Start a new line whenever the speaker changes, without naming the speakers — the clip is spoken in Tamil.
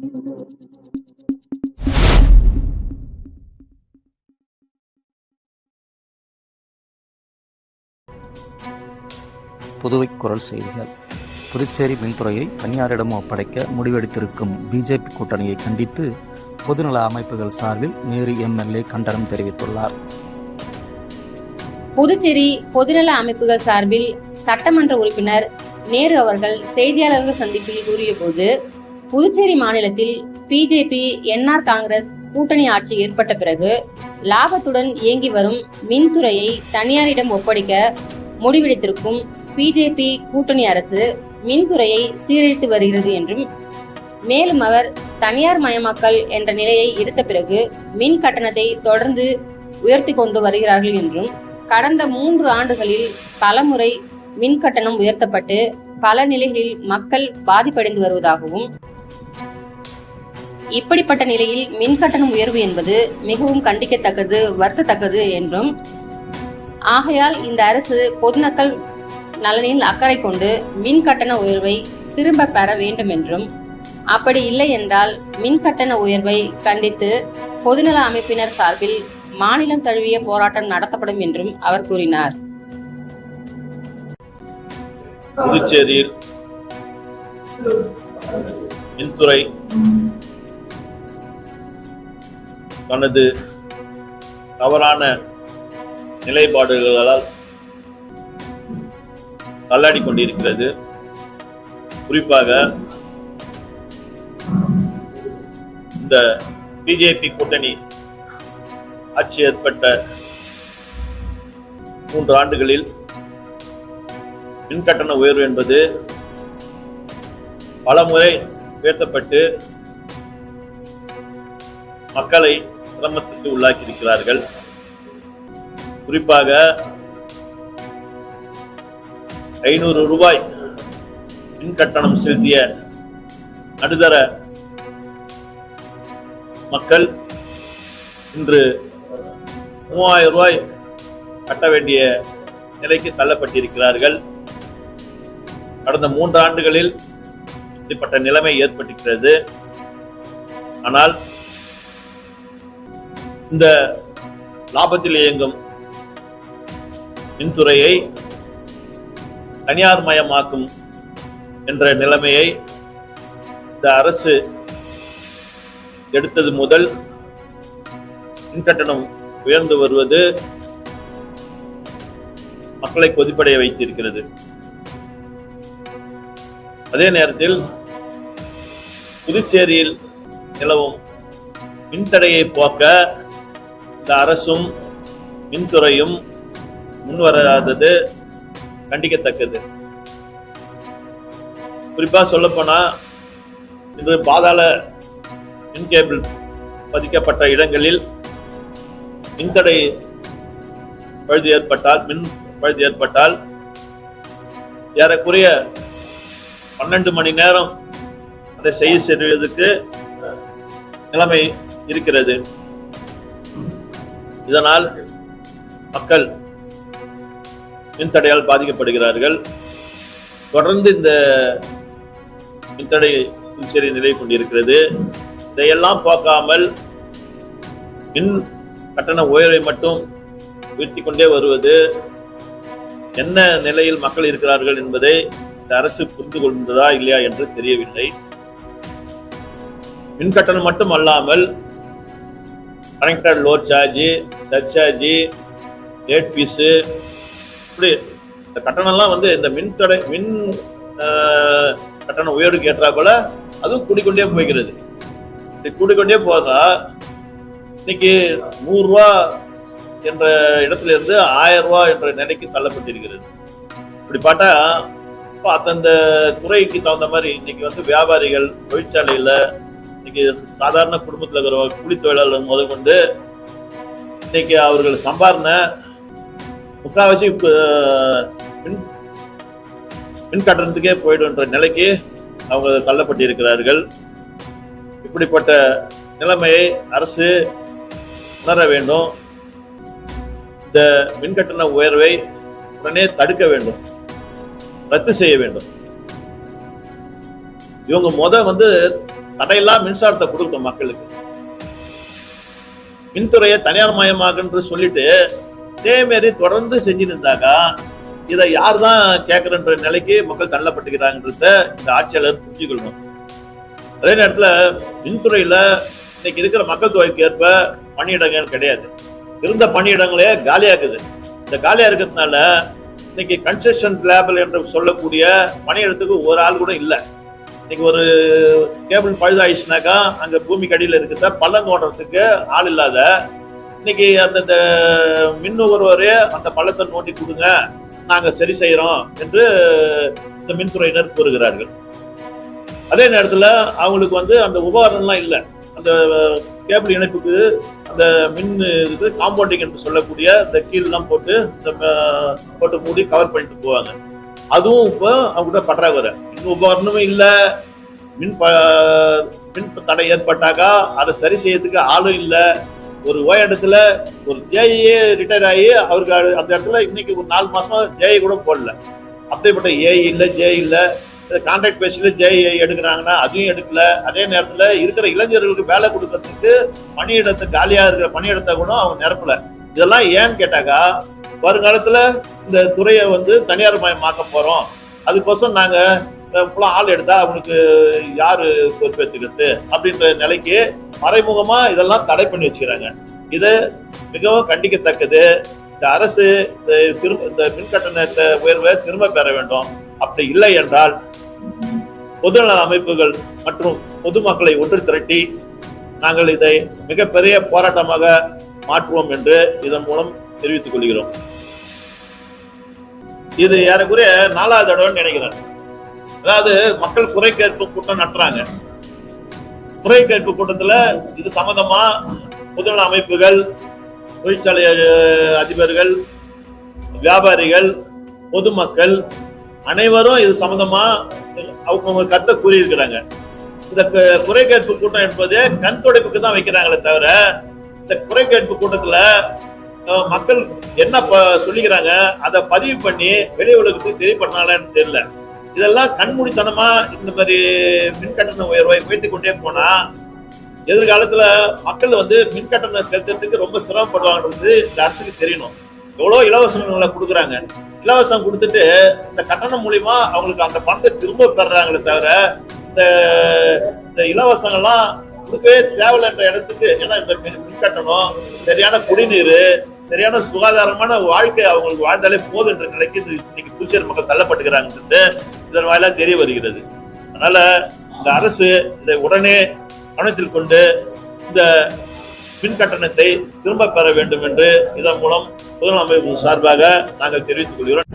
புதுவை குரல் செய்திகள். புதுச்சேரி மின்துறையை தனியாரிடம் ஒப்படைக்க முடிவெடுத்திருக்கும் பிஜேபி கூட்டணியை கண்டித்து பொதுநல அமைப்புகள் சார்பில் நேரு எம்எல்ஏ கண்டனம் தெரிவித்துள்ளார்.
புதுச்சேரி பொதுநல அமைப்புகள் சார்பில் சட்டமன்ற உறுப்பினர் நேரு அவர்கள் செய்தியாளர்கள் சந்திப்பில் கூறியபோது புதுச்சேரி மாநிலத்தில் பிஜேபி என்ஆர் காங்கிரஸ் கூட்டணி ஆட்சி ஏற்பட்ட பிறகு லாபத்துடன் இயங்கி வரும் மின்துறையை தனியாரிடம் ஒப்படைக்க முடிவெடுத்திருக்கும் பிஜேபி கூட்டணி அரசு மின்துறையை சீரழித்து வருகிறது என்றும் மேலும் அவர் தனியார் மயமாக்கல் என்ற நிலையை எடுத்த பிறகு மின் கட்டணத்தை தொடர்ந்து உயர்த்தி கொண்டு வருகிறார்கள் என்றும் கடந்த மூன்று ஆண்டுகளில் பலமுறை மின் கட்டணம் உயர்த்தப்பட்டு பல நிலைகளில் மக்கள் பாதிப்படைந்து வருவதாகவும் இப்படிப்பட்ட நிலையில் மின்கட்டணம் உயர்வு என்பது மிகவும் கண்டிக்கத்தக்கது வருத்தத்தக்கது என்றும் ஆகையால் இந்த அரசு பொதுமக்கள் நலனில் அக்கறை கொண்டு மின் கட்டண உயர்வை திரும்ப பெற வேண்டும் என்றும் அப்படி இல்லை என்றால் மின் கட்டண உயர்வை கண்டித்து பொதுநல அமைப்பினர் சார்பில் மாநிலம் தழுவிய போராட்டம் நடத்தப்படும் என்றும் அவர் கூறினார்.
புதுச்சேரியில் மின்துறை தனது தவறான நிலைப்பாடுகளால் தள்ளாடி கொண்டிருக்கிறது. குறிப்பாக இந்த பிஜேபி கூட்டணி ஆட்சி ஏற்பட்ட மூன்று ஆண்டுகளில் மின்கட்டண உயர்வு என்பது பலமுறை உயர்த்தப்பட்டு மக்களை சிரமத்திற்கு உள்ளாக்கி இருக்கிறார்கள் குறிப்பாக ஐநூறு ரூபாய் மின் கட்டணம் செலுத்திய நடுதர மக்கள் இன்று மூவாயிரம் ரூபாய் கட்ட வேண்டிய நிலைக்கு தள்ளப்பட்டிருக்கிறார்கள். கடந்த மூன்று ஆண்டுகளில் இப்படிப்பட்ட நிலைமை ஏற்பட்டிருக்கிறது. ஆனால் இந்த லாபத்தில் இயங்கும் மின்துறையை தனியார் மயமாக்கும் என்ற நிலைமையை இந்த அரசு எடுத்தது முதல் மின்கட்டணம் உயர்ந்து வருவது மக்களை கொதிப்படைய வைத்திருக்கிறது. அதே நேரத்தில் புதுச்சேரியில் நிலவும் மின்தடையை போக்க இந்த அரசும் மின்துறையும் முன்வராதது கண்டிக்கத்தக்கது. குறிப்பாக சொல்லப்போனால் இன்று பாதாள மின் கேபிள் பதிக்கப்பட்ட இடங்களில் மின்தடை பழுது ஏற்பட்டால் மின் பழுது ஏற்பட்டால் ஏறக்குறைய பன்னெண்டு மணி நேரம் அதை செய்ய செல்வதற்கு நிலைமை இருக்கிறது. இதனால் மக்கள் மின்தடையால் பாதிக்கப்படுகிறார்கள். தொடர்ந்து இந்த மின்தடை புதுச்சேரி நிலை கொண்டிருக்கிறது. இதையெல்லாம் போக்காமல் மின் கட்டண உயர்வை மட்டும் உயர்த்தி கொண்டே வருவது என்ன நிலையில் மக்கள் இருக்கிறார்கள் என்பதை இந்த அரசு புரிந்து கொண்டதா இல்லையா என்று தெரியவில்லை. மின் கட்டணம் மட்டும் அல்லாமல் connected load charge surcharge late fees இப்படி இந்த கட்டணம்லாம் வந்து இந்த மின் தடை மின் ஆஹ், கட்டண உயர்வுக்கு ஏற்றா போல அதுவும் கூடிக்கொண்டே போய்கிறது இப்படி கூடிக்கொண்டே போகிறா இன்னைக்கு நூறுரூவா என்ற இடத்துல இருந்து ஆயிரம் ரூபா என்ற நிலைக்கு தள்ளப்பட்டிருக்கிறது. இப்படி பார்த்தா இப்போ அந்தந்த துறைக்கு தகுந்த மாதிரி இன்னைக்கு வந்து வியாபாரிகள் தொழிற்சாலையில் இன்னைக்கு சாதாரண குடும்பத்தில் இருக்கிற கூலி தொழிலாளர் முதற்கொண்டு இன்னைக்கு அவர்கள் சம்பாரண முக்காவாசி மின் மின் கட்டணத்துக்கே போயிடுன்ற நிலைக்கு அவங்க தள்ளப்பட்டிருக்கிறார்கள். இப்படிப்பட்ட நிலைமையை அரசு உணர வேண்டும். இந்த மின் கட்டண உயர்வை உடனே தடுக்க வேண்டும். ரத்து செய்ய வேண்டும். இவங்க முத வந்து தடையில்லா மின்சாரத்தை கொடுக்கணும் மக்களுக்கு. மின்துறையை தனியார் மயமாக்குன்னு சொல்லிட்டு இதே தொடர்ந்து செஞ்சுட்டு இருந்தாக்கா இதை யார் தான் கேட்கறன்ற நிலைக்கு மக்கள் தள்ளப்பட்டுக்கிறாங்கன்றத இந்த ஆட்சியாளர் புரிஞ்சுக்கணும் அதே நேரத்தில் மின்துறையில இன்னைக்கு இருக்கிற மக்கள் தொகைக்கு ஏற்ப பணியிடங்கள் கிடையாது. இருந்த பணியிடங்களே காலியாக்குது. இந்த காலியா இருக்கிறதுனால இன்னைக்கு கன்ஸ்ட்ரக்ஷன் லேபல் என்று சொல்லக்கூடிய பணியிடத்துக்கு ஒரு ஆள் கூட இல்லை. இன்னைக்கு ஒரு கேபிள் பழுதாயிடுச்சுனாக்கா அங்கே பூமிக்கு அடியில் இருக்கிற பள்ளம் தோன்றதுக்கு ஆள் இல்லாத இன்னைக்கு அந்த மின் நுகர்வோரே அந்த பள்ளத்தை நோண்டி கொடுங்க நாங்கள் சரி செய்கிறோம் என்று இந்த மின்துறையினர் கூறுகிறார்கள். அதே நேரத்தில் அவங்களுக்கு வந்து அந்த உபகரணம்லாம் இல்லை. அந்த கேபிள் இணைப்புக்கு அந்த மின் இது காம்பவுண்டிங் என்று சொல்லக்கூடிய இந்த கீழ்லாம் போட்டு இந்த போட்டு மூடி கவர் பண்ணிட்டு போவாங்க. அதுவும் இப்போ அவங்ககிட்ட பற்றாக்குறை இன்னும் உபகரணமும் இல்லை. மின் ப மின் தடை ஏற்பட்டாக்கா அதை சரி செய்யறதுக்கு ஆளும் இல்லை. ஒரு ஓய இடத்துல ஒரு ஜேஏ ரிட்டையர் ஆகி அவருக்கு அது- அந்த இடத்துல இன்னைக்கு ஒரு நாலு மாசமா ஜேஐ கூட போடல. அப்படிப்பட்ட ஏ இல்லை ஜே இல்லை. கான்ட்ராக்ட் பேசில ஜேஐ எடுக்கிறாங்கன்னா அதையும் எடுக்கல. அதே நேரத்தில் இருக்கிற இளைஞர்களுக்கு வேலை கொடுக்கறதுக்கு பணியிடத்தை காலியாக இருக்கிற பணியிடத்தை கூட அவங்க நிரப்பல. இதெல்லாம் ஏன்னு கேட்டாக்கா வருங்காலத்துல இந்த துறையை வந்து தனியார் மயமாக்க போறோம். அதுக்கோசம் நாங்க ஃபுல்லாக ஆள் எடுத்தா அவனுக்கு யாரு பொறுப்பேற்றுக்கிறது அப்படின்ற நிலைக்கு மறைமுகமா இதெல்லாம் தடை பண்ணி வச்சுக்கிறாங்க. இது மிகவும் கண்டிக்கத்தக்கது. இந்த அரசு இந்த திரும்ப இந்த மின் கட்டணத்தை உயர்வை திரும்ப பெற வேண்டும். அப்படி இல்லை என்றால் பொதுநல அமைப்புகள் மற்றும் பொதுமக்களை ஒன்று திரட்டி நாங்கள் இதை மிகப்பெரிய போராட்டமாக மாற்றுவோம் என்று இதன் மூலம் தெரிவித்துக் கொள்கிறோம். இது ஏறக்குறைய நாலாவது தடவைன்னு நினைக்கிறேன். அதாவது மக்கள் குறை கேட்பு கூட்டம் நடத்துறாங்க. குறை கேட்பு கூட்டத்துல இது சம்பந்தமா பொதுநல அமைப்புகள் தொழிற்சாலை அதிபர்கள் வியாபாரிகள் பொதுமக்கள் அனைவரும் இது சம்பந்தமா அவங்க கருத்தை கூறியிருக்கிறாங்க. இந்த குறை கேட்பு கூட்டம் என்பது கண் துடைப்புக்கு தான் வைக்கிறாங்களே தவிர இந்த குறை கேட்பு கூட்டத்துல மக்கள் என்ன ப- சொல்லிக்கிறாங்க அதை பதிவு பண்ணி வெளி உலகத்துக்கு தெரியப்படுறாங்களான்னு தெரியல. இதெல்லாம் கண்மூடித்தனமா இந்த மாதிரி மின்கட்டண உயர்வை உயர்த்தி கொண்டே போனா எதிர்காலத்துல மக்கள் வந்து மின் கட்டணம் செலுத்துறதுக்கு ரொம்ப சிரமப்படுவாங்கன்றது இந்த அரசுக்கு தெரியணும். எவ்வளவு இலவசங்களை கொடுக்குறாங்க. இலவசம் கொடுத்துட்டு இந்த கட்டணம் மூலியமா அவங்களுக்கு அந்த பணத்தை திரும்ப தர்றாங்களே தவிர இந்த இந்த இலவசங்கள்லாம் கொடுக்கவே தேவையில்லைன்ற இடத்துக்கு ஏன்னா இந்த மின் மின் கட்டணம் சரியான குடிநீர் சரியான சுகாதாரமான வாழ்க்கை அவங்களுக்கு வாழ்ந்தாலே போதும் என்ற நிலைக்கு இன்னைக்கு புதுச்சேரி மக்கள் தள்ளப்பட்டுக்கிறாங்கன்றது இதன் வாயிலாக தெரிய வருகிறது. அதனால இந்த அரசு இதை உடனே கவனத்தில் கொண்டு இந்த மின் கட்டணத்தை திரும்ப பெற வேண்டும் என்று இதன் மூலம் முதலமைப்பு சார்பாக நாங்கள் தெரிவித்துக் கொள்கிறோம்.